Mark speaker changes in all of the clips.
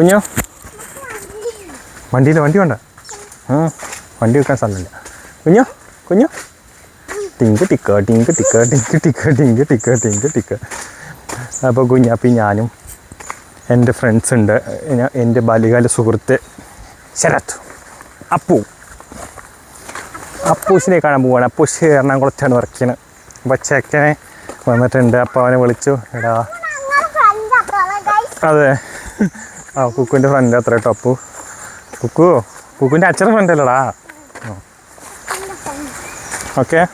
Speaker 1: കുഞ്ഞോ? വണ്ടിയിൽ വണ്ടി വേണ്ട. ആ വണ്ടി വെക്കാൻ സ്ഥലമില്ല. കുഞ്ഞോ? കുഞ്ഞോ? ടിങ്ക് ടിക്ക ടിങ്ക് ടിക്ക ടിങ്ക് ടിക്ക ടിങ്ക് ടിക്ക ടിങ്ക് ടിക്ക. അപ്പോൾ കുഞ്ഞാപ്പി ഞാനും എന്റെ ഫ്രണ്ട്സ് ഉണ്ട്. എന്റെ ബാല്യകാല സുഹൃത്ത് ശരത്. അപ്പു. അപ്പൂസിനെ കാണാൻ പോവാണ്. അപ്പൂസ് എറണാകുളത്താണ് വർക്ക് ചെയ്യുന്നത് അപ്പോൾ ചെക്കനെ വന്നിട്ടുണ്ട്. അപ്പോൾ അവനെ വിളിച്ചു. എടാ. അതെ. ആ കുക്കുവിന്റെ ഫ്രണ്ട് അത്ര കേട്ടോ അപ്പു കുക്കു കുക്കുവിന്റെ അച്ഛന്റെ ഫ്രണ്ട് അല്ലടാ. ഓക്കെ.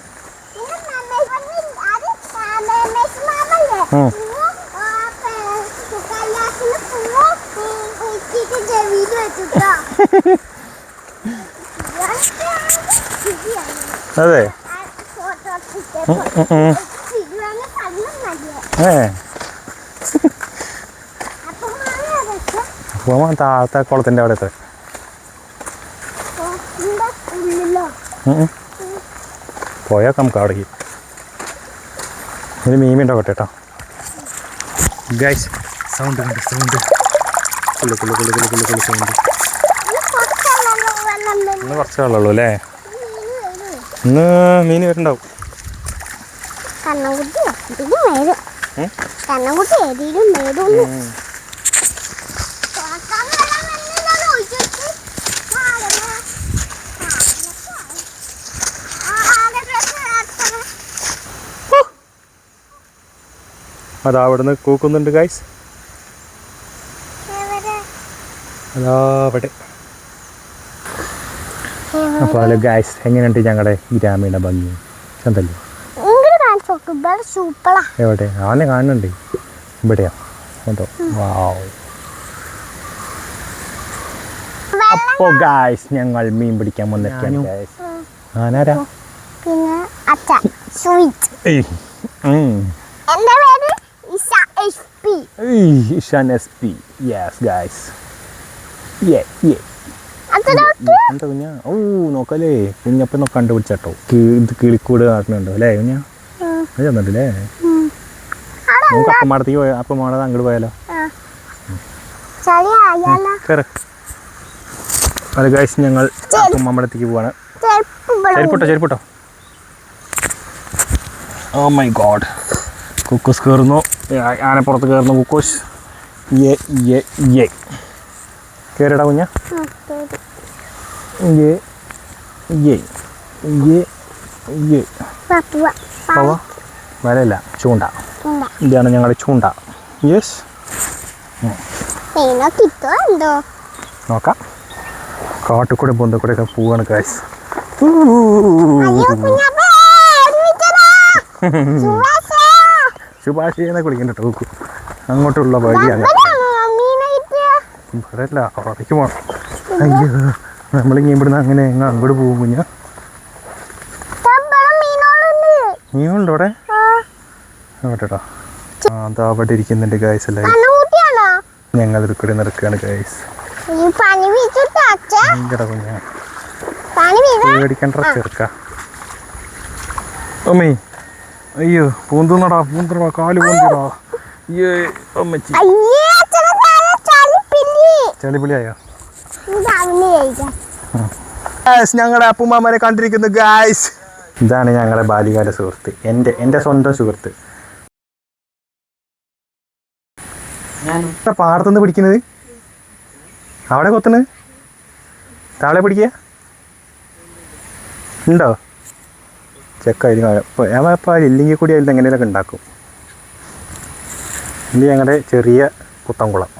Speaker 1: അതെ. ഏ. അപ്പോൾ താഴത്തെ കുളത്തിന്റെ അവിടെ എത്ര പോയാൽ നമുക്ക് അവിടേക്ക്. ഇനി മീൻ ഉണ്ടാവട്ടെ കേട്ടോ ഗൈസ് സൗണ്ട് കണ്ട് സൗണ്ട് കുള്ളു കുള്ളു കുള്ളു കുള്ളു കുള്ളു കുള്ളു സൗണ്ട് ഇന്ന് കുറച്ച് വെള്ളമുള്ളൂ അല്ലേ? ഇന്ന് മീൻ വരുന്നുണ്ടാവും.
Speaker 2: കണ്ണൻകുട്ടി ഇതിലും വരും
Speaker 1: അതാ അവിടുന്ന് കൂക്കുന്നുണ്ട് ഗൈസ് അതാ അവിടെ. അപ്പോൾ ഹലോ ഗൈസ് എങ്ങനെയുണ്ട് ഞങ്ങളുടെ ഈ ഗ്രാമീണ ഭംഗി? എന്തല്ലേ എവിടെ? ആന കാണുന്നുണ്ട്. ഇവിടെയാ. കേട്ടോ വാവ് അപ്പോൾ ഗായ്സ് ഞങ്ങൾ മീൻ പിടിക്കാൻ വന്നിരിക്കുകയാണ് ഗായ്സ് ആനാരാ
Speaker 2: പിന്നെ അച്ഛൻ. സ്വീറ്റ്.
Speaker 1: ഏയ്. ഉം.
Speaker 2: It's an SP. Yes, P
Speaker 1: Yeah, Ishan S P yes guys yeah yeah എന്താ കുഞ്ഞാ ഓ നോക്കല്ലേ കുഞ്ഞപ്പം നോക്കെ ഇത് കിളിക്കൂട് കാട്ടുന്നുണ്ടോ അല്ലേ കുഞ്ഞാ? അത് ചെന്നിട്ടില്ലേ നമുക്ക് അപ്പം മാടത്തേക്ക് പോയാൽ അപ്പം മാടത് അങ്ങോട്ട് പോയാലോ? അത് ഗൈസ് ഞങ്ങൾ അപ്പം മാമ്പടത്തേക്ക് പോവാണ്. ചെരുപ്പിട്ടോ ചെരുപ്പിട്ടോ. ഓ മൈ ഗോഡ് കുക്കൂസ് കയറുന്നു ആനപ്പുറത്ത് കയറുന്നു കുക്കൂസ് യേ യേ യേ. കയറിടാ കുഞ്ഞ. യേ യേ യേ
Speaker 2: വാ, പോവാ.
Speaker 1: വരല്ല ചൂണ്ട. ഇതാണ് ഞങ്ങളുടെ ചൂണ്ട. യെസ്. നോക്കാം. കാട്ടുകൂടെ പൊന്തക്കൂടെ ഒക്കെ പോവാണ് ഗായ്സ്
Speaker 2: അയ്യോ
Speaker 1: ചെയ്യുന്ന കുളിക്കണ്ട കേട്ടോ നോക്കൂ അങ്ങോട്ടുള്ള വഴിയാണ്.
Speaker 2: കിട്ടിയ
Speaker 1: ഇവിടെയല്ല അവിടേക്ക് പോകണം അയ്യോ നമ്മളിങ്ങനെ ഇവിടുന്ന് അങ്ങനെ എങ്ങ അങ്ങോട്ട് പോകും കുഞ്ഞ.
Speaker 2: ഇവിടെ
Speaker 1: നീയുണ്ടോ അവിടെ?
Speaker 2: ആ,
Speaker 1: അങ്ങോട്ടോ ആ അതാ അവിടെ ഇരിക്കുന്നുണ്ട് ഗായ്സ് എല്ലാവരും ഞങ്ങൾ ഇടുക്കടി കൂടി നടക്കുകയാണ് ഗായ്സ് ഭയങ്കര കുഞ്ഞ. പേടിക്കണ്ട ചെറുക്ക. അമ്മേ അയ്യോ പൂന്തുന്നടാ പൂന്തടാ കാൽ പൂന്തടാ അയ്യേ അമ്മച്ചി. ഗായ്സ് ഞങ്ങളുടെ അപ്പുമാമനെ കണ്ടിരിക്കുന്നു ഗായ്സ് ഇതാണ് ഞങ്ങളുടെ ബാല്യകാല സുഹൃത്ത്. എന്റെ എന്റെ സ്വന്തം സുഹൃത്ത്. പാടത്തുനിന്ന് പിടിക്കുന്നത്. അവിടെ കൊത്തുന്നത്. താളെ പിടിക്കുക. ഉണ്ടോ? ഞാൻ ഇപ്പോൾ ഇല്ലെങ്കിൽ കൂടി അതിൽ എങ്ങനെയൊക്കെ ഉണ്ടാക്കും. ഇനി ഞങ്ങളുടെ ചെറിയ കുത്തംകുളം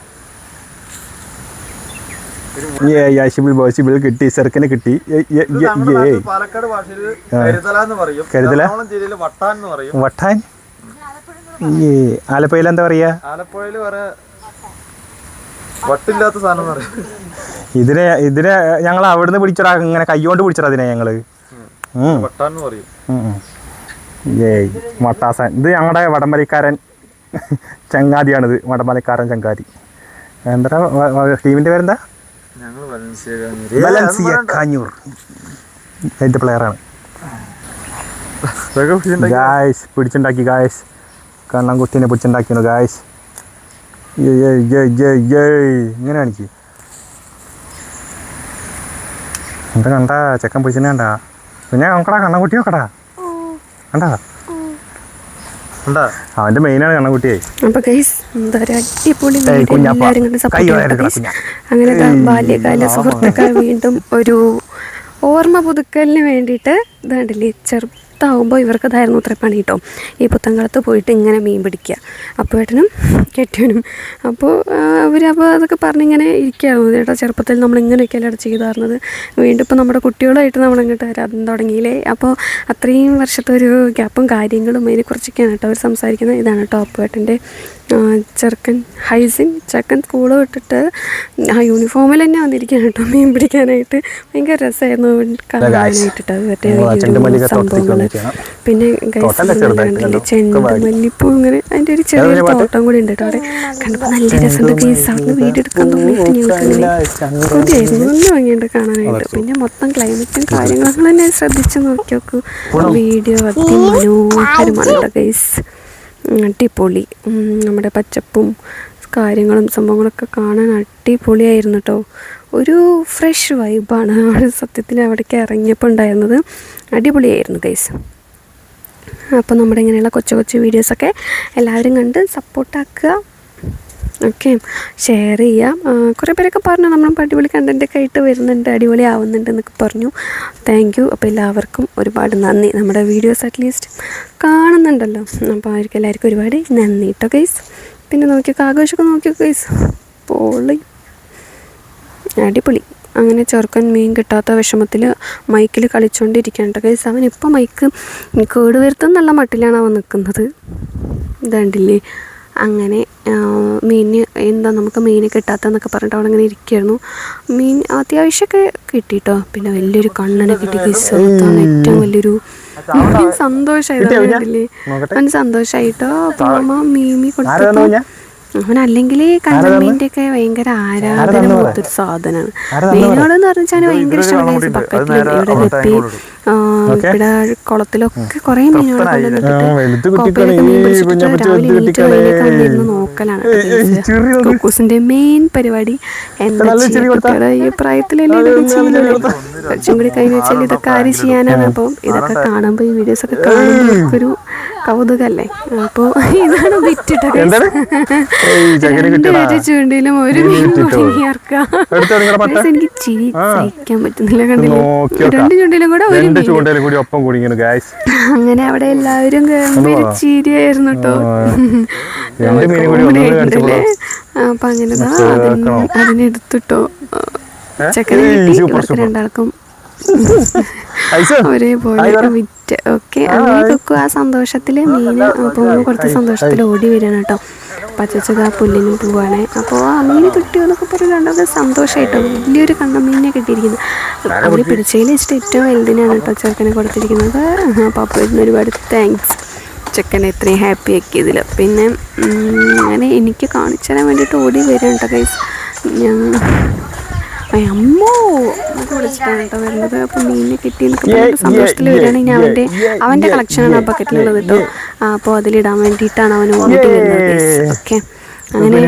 Speaker 1: ഏ യാഷിബിൾ ബോസിബിൾ കിട്ടി സെർക്കിന് കിട്ടി.
Speaker 3: കരുതല വട്ടാൻ എന്ന് പറയും.
Speaker 1: വട്ടാൻ? ഈ ആലപ്പുഴയിൽ എന്താ പറയാ?
Speaker 3: വട്ടില്ലാത്ത സാധനം
Speaker 1: ഇതിനെ ഇതിനെ ഞങ്ങൾ അവിടുന്ന് പിടിച്ചടാ ഇങ്ങനെ കൈകൊണ്ട് പിടിച്ചടാ അതിനെ ഞങ്ങൾ.
Speaker 3: വട്ടാൻ പറയും.
Speaker 1: ഏയ് മട്ടാസൻ ഇത് ഞങ്ങളുടെ വടംവലിക്കാരൻ ചങ്ങാതിയാണിത്. വടംവലിക്കാരൻ ചങ്ങാതി. എന്താ ടീമിന്റെ പേരെന്താ? ബലൻസിയ കാഞ്ഞൂർ. അതിന്റെ പ്ലെയറാണ്. ഗായ്സ് പിടിച്ചുണ്ടാക്കി ഗായ്സ്. കണ്ണൻകുട്ടീനെ പിടിച്ചുണ്ടാക്കിയാണ് ഗായ്സ്. ഇങ്ങനെ കാണിക്ക്. എന്താ കണ്ട? ചെക്കൻ പൊരിച്ചിനെ കണ്ട? പിന്നെ നോക്കടാ കണ്ണൻകുട്ടി നോക്കടാ കണ്ടാ?
Speaker 3: ഉണ്ടാ
Speaker 1: അവന്റെ മെയിനാണ് കണ്ണൻകുട്ടിയെ.
Speaker 4: അപ്പൊ ഗൈസ് എന്താ ഒരു അടിപൊളി എല്ലാവരും കണ്ട് സപ്പോർട്ട്. അങ്ങനെ ബാല്യകാല സുഹൃത്തുക്കൾ വീണ്ടും ഒരു ഓർമ്മ പുതുക്കലിന് വേണ്ടിയിട്ട് ഇതാണ്ടില്ലേ ചെറുതാവുമ്പോൾ ഇവർക്ക് ഇതായിരുന്നു അത്ര പണി കേട്ടോ ഈ പുത്തങ്കളത്ത് പോയിട്ട് ഇങ്ങനെ മീൻ പിടിക്കുക അപ്പോഴേട്ടനും കെട്ടിയനും അപ്പോൾ അവരപ്പോൾ അതൊക്കെ പറഞ്ഞിങ്ങനെ ഇരിക്കുകയായിരുന്നു ചേട്ടാ ചെറുപ്പത്തിൽ നമ്മൾ ഇങ്ങനെയൊക്കെയല്ലേ ചെയ്തായിരുന്നത് വീണ്ടും ഇപ്പോൾ നമ്മുടെ കുട്ടികളായിട്ട് നമ്മൾ ഇങ്ങോട്ട് വരാൻ തുടങ്ങിയില്ലേ? അപ്പോൾ അത്രയും വർഷത്തെ ഒരു ഗ്യാപ്പും കാര്യങ്ങളും അതിനെക്കുറിച്ചൊക്കെയാണ് കേട്ടോ അവർ സംസാരിക്കുന്നത്. ഇതാണ് കേട്ടോ അപ്പുവേട്ടന്റെ ചെറുക്കൻ ഹൈസിൻ ചെറുക്കൻ സ്കൂൾ വിട്ടിട്ട് ആ യൂണിഫോമിൽ തന്നെ വന്നിരിക്കുകയാണ് കേട്ടോ മീൻ പിടിക്കാനായിട്ട്. ഭയങ്കര രസമായിരുന്നു കാണാനായിട്ടിട്ട് മറ്റേ സംഭവങ്ങൾ പിന്നെ? ചെണ്ടുമല്ലിപ്പൂ ഇങ്ങനെ അതിന്റെ ഒരു ചെറിയൊരു
Speaker 1: ഏതൊരു
Speaker 4: തോട്ടം കൂടി ഉണ്ട് കേട്ടോ അവിടെ. കണ്ടപ്പോൾ നല്ല രസമുണ്ട് കേസ് അവിടെ വീഡിയോ എടുക്കാൻ തോന്നിയിട്ട് ഞങ്ങൾക്ക് കൊതിയായിരുന്നു. നല്ല ഭംഗിയുണ്ട് കാണാനായിട്ട്. പിന്നെ മൊത്തം ക്ലൈമറ്റും കാര്യങ്ങളും തന്നെ ശ്രദ്ധിച്ച് നോക്കി നോക്കൂ. വീഡിയോ അതിമനോഹരമാണ് കേട്ടോ ഗൈസ് അടിപൊളി. നമ്മുടെ പച്ചപ്പും കാര്യങ്ങളും സംഭവങ്ങളൊക്കെ കാണാൻ അടിപൊളിയായിരുന്നു കേട്ടോ ഒരു ഫ്രഷ് വൈബാണ്. അവിടെ സത്യത്തിൽ അവിടേക്ക് ഇറങ്ങിയപ്പോൾ ഉണ്ടായിരുന്നത്. അടിപൊളിയായിരുന്നു ഗൈസ് അപ്പോൾ നമ്മുടെ ഇങ്ങനെയുള്ള കൊച്ചു കൊച്ചു വീഡിയോസൊക്കെ എല്ലാവരും കണ്ട് സപ്പോർട്ടാക്കുക ഓക്കെ. ഷെയർ ചെയ്യാം. കുറേ പേരൊക്കെ പറഞ്ഞു നമ്മൾ അടിപൊളി കണ്ടന്റൊക്കെ ആയിട്ട് വരുന്നുണ്ട് അടിപൊളി ആവുന്നുണ്ട് എന്നൊക്കെ പറഞ്ഞു. താങ്ക് യു അപ്പോൾ എല്ലാവർക്കും ഒരുപാട് നന്ദി. നമ്മുടെ വീഡിയോസ് അറ്റ്ലീസ്റ്റ് കാണുന്നുണ്ടല്ലോ. അപ്പോൾ അവർക്ക് എല്ലാവർക്കും ഒരുപാട് നന്ദി കേട്ടോ ഗൈസ് പിന്നെ നോക്കിയൊക്കെ ആഘോഷമൊക്കെ നോക്കിയൊക്കെ ഗൈസ് പൊളി. അടിപൊളി. അങ്ങനെ ചെറുക്കൻ മീൻ കിട്ടാത്ത വിഷമത്തിൽ മൈക്കിൽ കളിച്ചുകൊണ്ടിരിക്കുകയാണ് കേസ് അവൻ ഇപ്പോൾ മൈക്ക് കേട് വരുത്തുന്നുള്ള മട്ടിലാണ് അവൻ നിൽക്കുന്നത് ഇതാണ്ടില്ലേ? അങ്ങനെ മീന് എന്താ നമുക്ക് മീൻ കിട്ടാത്തെന്നൊക്കെ പറഞ്ഞിട്ട് അവിടെ ഇങ്ങനെ ഇരിക്കുകയായിരുന്നു മീൻ അത്യാവശ്യമൊക്കെ കിട്ടിട്ടോ. പിന്നെ വലിയൊരു കണ്ണിനെ കിട്ടി കിസ്സാണ് ഏറ്റവും വലിയൊരു സന്തോഷമായിട്ടോ കണ്ടില്ലേ. അവന് സന്തോഷമായിട്ടോ അപ്പൊ അമ്മ മീമി
Speaker 1: ആരാ
Speaker 4: അല്ലെങ്കിൽ കണ്ണമ്മീന്റെ ഒക്കെ ഭയങ്കര ആരാധന ഒരു സാധനമാണ്. മീനുകൾ പറഞ്ഞാൽ ഭയങ്കര ഇഷ്ടമാണ് ബക്കറ്റിലും ഇവിടെ ഗപ്പി ആ, ഇവിടെ കുളത്തിലൊക്കെ കുറേ മീനുകൾ കൊണ്ടുവന്നിട്ട് മീൻ പിടിച്ചിട്ട് രാവിലെ എണീറ്റ്. വന്നിരുന്ന് നോക്കലാണ്. കുക്കൂസിന്റെ മെയിൻ പരിപാടി. എന്താ. കുട്ടികളെ ഈ പ്രായത്തിലല്ലേ ഇതൊക്കെ ചെയ്യുന്നത്? കുറച്ചും കൂടി കഴിഞ്ഞ് വെച്ചാൽ ഇതൊക്കെ ആര് ചെയ്യാനാണ്? അപ്പോൾ ഇതൊക്കെ കാണുമ്പോൾ ഈ വീഡിയോസ് ഒക്കെ കാണുമ്പോൾ ഒരു കൗതുകല്ലേ? അപ്പോൾ ഇതാണ് വിറ്റിട്ട
Speaker 1: എന്താണ്? ഏയ്, ചക്കര കിട്ടിയടാ.
Speaker 4: ഒരു ചൂണ്ടിലും ഒരു മീൻ? എനിക്ക് ചിരി സഹിക്കാൻ പറ്റുന്നില്ല കണ്ടില്ല? രണ്ട് ചൂണ്ടിലും കൂടെ ഒരു
Speaker 1: ചൂണ്ടയിലും കൂടി ഒപ്പം കൂടി
Speaker 4: അങ്ങനെ അവിടെ എല്ലാവരും. ചിരിയായിരുന്നു കേട്ടോ അപ്പൊ അങ്ങനെ? അതിനെടുത്തിട്ടോ ഇവർക്ക് രണ്ടാൾക്കും ഒരേപോലെ. വിറ്റ്. ഓക്കെ. അങ്ങനെ വെക്കും. ആ സന്തോഷത്തിൽ മീൻ. പൂവ് കുറച്ച് സന്തോഷത്തിൽ ഓടി വരികയാണ് കേട്ടോ. പച്ചച്ചത് ആ പുല്ലിന് പോവാണ്. അപ്പോൾ ആ മീന് കിട്ടിയോ എന്നൊക്കെ പറഞ്ഞ് രണ്ടാമത് സന്തോഷമായിട്ടോ വലിയൊരു കണ്ണ മീനെ കിട്ടിയിരിക്കുന്നത് അവർ പിടിച്ചതിൽ വെച്ചിട്ട് ഏറ്റവും വലുതിനാണ് കേട്ടോ ചെറുക്കനെ കൊടുത്തിരിക്കുന്നത്. പപ്പുവിന് ഒരുപാട് താങ്ക്സ് ചെക്കനെ ഇത്രയും ഹാപ്പി ആക്കിയതിൽ പിന്നെ അങ്ങനെ എനിക്ക് കാണിച്ചു തരാൻ വേണ്ടിയിട്ട് ഓടി വരാൻ കേട്ടോ ഗൈസ് ഞാൻ അമ്മോ. എന്നൊക്കെ വിളിച്ചിട്ടാണ് കേട്ടോ വരുന്നത്. അപ്പോൾ മീനിനെ കിട്ടി എന്നൊക്കെ പറഞ്ഞിട്ട് സന്തോഷത്തിൽ വരികയാണെങ്കിൽ ഞാൻ അവന്റെ അവന്റെ കളക്ഷനാണ് ആ ബക്കറ്റിലുള്ളത് കേട്ടോ അപ്പോൾ അതിലിടാൻ വേണ്ടിട്ടാണ് അവൻ ഓടി വരുന്നത്. ഓക്കെ അങ്ങനെ.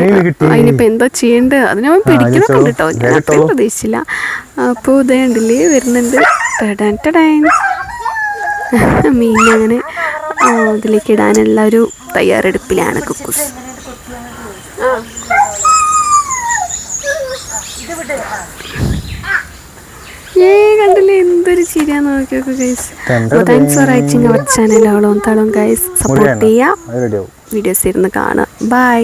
Speaker 4: അതിനിപ്പോൾ എന്താ ചെയ്യേണ്ടത്? അതിനവൻ പിടിക്കുന്നൊക്കെ ഉണ്ട് കേട്ടോ ഞാൻ അത്രയും പ്രതീക്ഷിച്ചില്ല. അപ്പോൾ ഇതേ ഉണ്ടല്ലേ വരുന്നുണ്ട്. ടടാൻ ടടാൻ. മീൻ അങ്ങനെ ആ, ഇതിലേക്ക് ഇടാനുള്ള ഒരു തയ്യാറെടുപ്പിലാണ് കുക്കൂസ്. ഏ കണ്ടില്ലേ? എന്തൊരു guys thanks for watching our channel ഓളോം തളം ഗൈസ് സപ്പോർട്ട്
Speaker 1: ചെയ്യാം.
Speaker 4: ചെയ്യുക വീഡിയോസ് ഇരുന്ന് കാണുക ബൈ